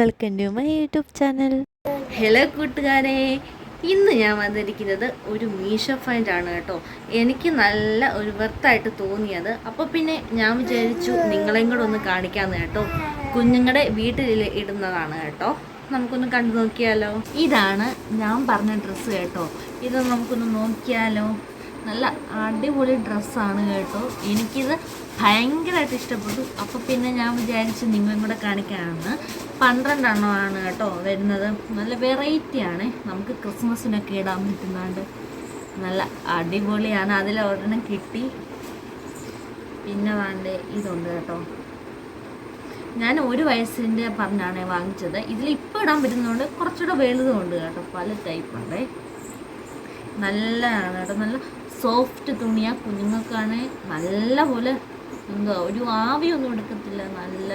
Welcome to my YouTube channel. Hello കൂട്ടുകാരെ. ഇന്ന് ഞാൻ വന്നിരിക്കുന്നത് ഒരു മീഷോ ഫൈൻഡ് ആണ് കേട്ടോ. എനിക്ക് നല്ല ഒരു വെർത്തായിട്ട് തോന്നിയത്. അപ്പോൾ പിന്നെ ഞാൻ വിചാരിച്ചു നിങ്ങളെയും കൂടെ ഒന്ന് കാണിക്കാമെന്ന് കേട്ടോ. കുഞ്ഞുങ്ങളുടെ വീട്ടിൽ ഇടുന്നതാണ് കേട്ടോ. നമുക്കൊന്ന് കണ്ടു നോക്കിയാലോ. ഇതാണ് ഞാൻ പറഞ്ഞ ഡ്രസ്സ് കേട്ടോ. ഇത് നമുക്കൊന്ന് നോക്കിയാലോ. നല്ല അടിപൊളി ഡ്രസ്സാണ് കേട്ടോ. എനിക്കിത് ഭയങ്കരമായിട്ട് ഇഷ്ടപ്പെട്ടു. അപ്പോൾ പിന്നെ ഞാൻ വിചാരിച്ചു നിങ്ങളും കൂടെ കാണിക്കാമെന്ന്. പന്ത്രണ്ടെണ്ണമാണ് കേട്ടോ വരുന്നത്. നല്ല വെറൈറ്റിയാണ്. നമുക്ക് ക്രിസ്മസിനൊക്കെ ഇടാൻ പറ്റുന്നുണ്ട് നല്ല അടിപൊളിയാണ്. അതിൽ ഒരെണ്ണം കിട്ടി. പിന്നെ വേണ്ടേ ഇതുണ്ട് കേട്ടോ. ഞാൻ ഒരു വയസ്സിന്റെ പറഞ്ഞാണ് വാങ്ങിച്ചത്. ഇതിൽ ഇപ്പോൾ ഇടാൻ പറ്റുന്നതുകൊണ്ട് കുറച്ചുകൂടെ വലുതുമുണ്ട് കേട്ടോ. പല ടൈപ്പ് ഉണ്ടേ നല്ലതാണ് കേട്ടോ. നല്ല സോഫ്റ്റ് തുണിയാ. കുഞ്ഞുങ്ങൾക്കാണ് നല്ല പോലെ എന്തോ ഒരു ആവിയൊന്നും എടുക്കത്തില്ല. നല്ല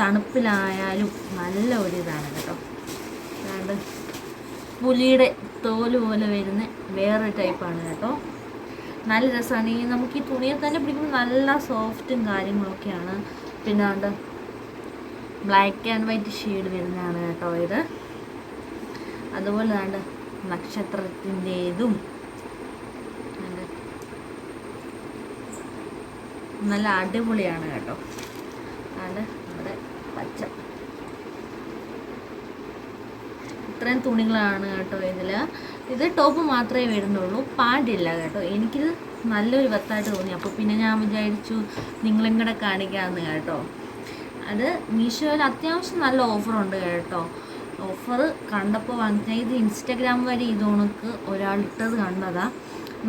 തണുപ്പിലായാലും നല്ല ഒരു ഇതാണ് കേട്ടോ. പുലിയുടെ തോൽ പോലെ വരുന്ന വേറൊരു ടൈപ്പാണ് കേട്ടോ. നല്ല രസമാണ്. ഈ നമുക്ക് ഈ തുണിയെ തന്നെ പിടിക്കുമ്പോൾ നല്ല സോഫ്റ്റും കാര്യങ്ങളൊക്കെയാണ്. പിന്നെ അതുകൊണ്ട് ബ്ലാക്ക് ആൻഡ് വൈറ്റ് ഷെയ്ഡ് വരുന്നതാണ് കേട്ടോ ഇത്. അതുപോലെ നക്ഷത്രത്തിന്റെതും നല്ല അടിപൊളിയാണ് കേട്ടോ. ആണ് നമ്മുടെ പച്ച. ഇത്രയും തുണികളാണ് കേട്ടോ ഇതിൽ ഇത് ടോപ്പ് മാത്രമേ വരുന്നുള്ളൂ. പാന്റില്ല കേട്ടോ. എനിക്കിത് നല്ലൊരു വത്തായിട്ട് തോന്നി. അപ്പോൾ പിന്നെ ഞാൻ വിചാരിച്ചു നിങ്ങളും കൂടെ കാണിക്കാമെന്ന് കേട്ടോ. അത് മീഷോയിൽ അത്യാവശ്യം നല്ല ഓഫറുണ്ട് കേട്ടോ. ഓഫർ കണ്ടപ്പോൾ വാങ്ങിച്ച ഇത് ഇൻസ്റ്റാഗ്രാം വഴി ഇത് ഉണക്ക് ഒരാളിട്ടത് കണ്ടതാണ് കണ്ടതാ.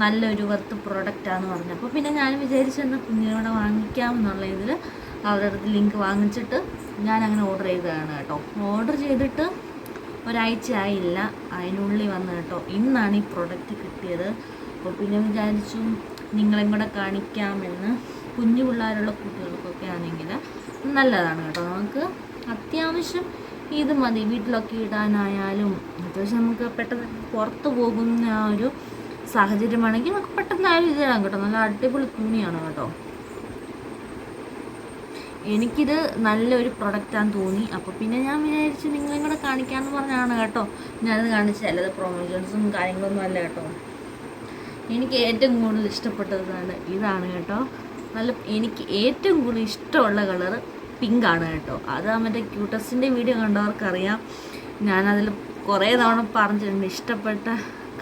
നല്ലൊരു വർത്ത് പ്രൊഡക്റ്റാന്ന് പറഞ്ഞു. അപ്പോൾ പിന്നെ ഞാൻ വിചാരിച്ചെന്നാൽ കുഞ്ഞിനോടെ വാങ്ങിക്കാമെന്നുള്ള ഇതിൽ അവരുടെ അടുത്ത് ലിങ്ക് വാങ്ങിച്ചിട്ട് ഞാൻ അങ്ങനെ ഓർഡർ ചെയ്തതാണ് കേട്ടോ. ഓർഡർ ചെയ്തിട്ട് ഒരാഴ്ച ആയില്ല. അതിനുള്ളിൽ വന്നു കേട്ടോ. ഇന്നാണ് ഈ പ്രൊഡക്റ്റ് കിട്ടിയത്. അപ്പോൾ പിന്നെ വിചാരിച്ചു നിങ്ങളെയും കൂടെ കാണിക്കാമെന്ന് കുഞ്ഞു പിള്ളേരുള്ള കുട്ടികൾക്കൊക്കെ ആണെങ്കിൽ നല്ലതാണ് കേട്ടോ. നമുക്ക് അത്യാവശ്യം ഇത് മതി. വീട്ടിലൊക്കെ ഇടാനായാലും അത്യാവശ്യം നമുക്ക് പെട്ടെന്ന് പുറത്ത് പോകുന്ന ഒരു സാഹചര്യമാണെങ്കിൽ നമുക്ക് പെട്ടെന്ന് ഇത് ഇടാൻ കേട്ടോ. നല്ല അടിപൊളി തുണിയാണ് കേട്ടോ. എനിക്കിത് നല്ലൊരു പ്രൊഡക്റ്റാന്ന് തോന്നി. അപ്പോൾ പിന്നെ ഞാൻ വിചാരിച്ചു നിങ്ങളെയും കൂടെ കാണിക്കാമെന്ന് പറഞ്ഞാണ് കേട്ടോ. ഞാനത് കാണിച്ചതല്ല പ്രൊമോഷൻസും കാര്യങ്ങളൊന്നും അല്ല കേട്ടോ. എനിക്ക് ഏറ്റവും കൂടുതൽ ഇഷ്ടപ്പെട്ടതാണ് ഇതാണ് കേട്ടോ. നല്ല എനിക്ക് ഏറ്റവും കൂടുതൽ ഇഷ്ടമുള്ള കളറ് പിങ്കാണ് കേട്ടോ. അത് ആ മറ്റേ ക്യൂട്ടസിന്റെ വീഡിയോ കണ്ടവർക്കറിയാം. ഞാനതിൽ കുറേ തവണ പറഞ്ഞിട്ടുണ്ട്. ഇഷ്ടപ്പെട്ട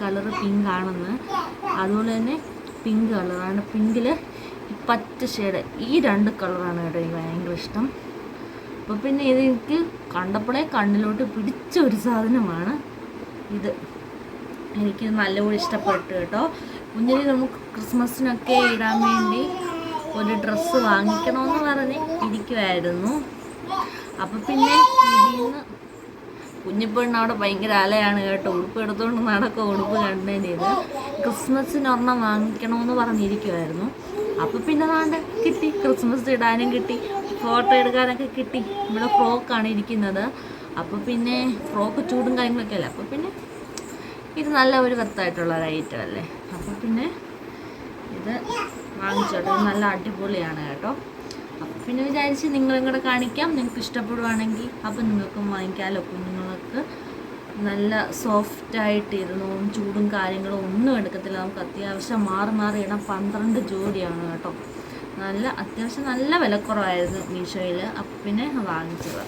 കളറ് പിങ്ക് ആണെന്ന്. അതുപോലെ തന്നെ പിങ്ക് കളറാണ് പിങ്കിൽ പച്ച ഷെയ്ഡ് ഈ രണ്ട് കളറാണ് കേട്ടോ എനിക്ക് ഭയങ്കര ഇഷ്ടം. അപ്പോൾ പിന്നെ ഇത് എനിക്ക് കണ്ടപ്പോഴേ കണ്ണിലോട്ട് പിടിച്ച ഒരു സാധനമാണ് ഇത്. എനിക്ക് നല്ലപോലെ ഇഷ്ടപ്പെട്ടു കേട്ടോ. കുഞ്ഞിന് നമുക്ക് ക്രിസ്മസിനൊക്കെ ഇടാൻ വേണ്ടി ഒരു ഡ്രസ്സ് വാങ്ങിക്കണമെന്ന് പറഞ്ഞ് ഇരിക്കുമായിരുന്നു അപ്പോൾ പിന്നെ ഇതിൽ നിന്ന് കുഞ്ഞിപ്പെണ്ണ് അവിടെ ഭയങ്കര അലയാണ് കേട്ടോ. ഉടുപ്പ് എടുത്തുകൊണ്ട് നടക്കുക ഉടുപ്പ് കണ്ടതിന് ഇത്. ക്രിസ്മസിന് ഒരെണ്ണം വാങ്ങിക്കണമെന്ന് പറഞ്ഞിരിക്കുമായിരുന്നു അപ്പോൾ പിന്നെ നാണ്ട് കിട്ടി. ക്രിസ്മസ് ഇടാനും കിട്ടി. ഫോട്ടോ എടുക്കാനൊക്കെ കിട്ടി. ഇവിടെ ഫ്രോക്കാണ് ഇരിക്കുന്നത്. അപ്പോൾ പിന്നെ ഫ്രോക്ക് ചൂടും കാര്യങ്ങളൊക്കെ അല്ലേ? അപ്പോൾ പിന്നെ ഇത് നല്ല ഒരു വെത്തായിട്ടുള്ള ഒരു ഐറ്റം അല്ലേ? അപ്പോൾ പിന്നെ ഇത് വാങ്ങിച്ചോട്ടെ. നല്ല അടിപൊളിയാണ് കേട്ടോ. അപ്പം പിന്നെ വിചാരിച്ച് നിങ്ങളും കൂടെ കാണിക്കാം. നിങ്ങൾക്ക് ഇഷ്ടപ്പെടുവാണെങ്കിൽ അപ്പം നിങ്ങൾക്കും വാങ്ങിക്കാമല്ലോ കുഞ്ഞുങ്ങൾക്ക് നല്ല സോഫ്റ്റായിട്ട് ഇരുന്നു ചൂടും കാര്യങ്ങളും ഒന്നും എടുക്കത്തില്ല. നമുക്ക് അത്യാവശ്യം മാറി മാറി ഇടാം പന്ത്രണ്ട് ജോഡിയാണ് കേട്ടോ. നല്ല അത്യാവശ്യം നല്ല വിലക്കുറവായിരുന്നു മീഷോയിൽ അപ്പം പിന്നെ വാങ്ങിച്ചത്.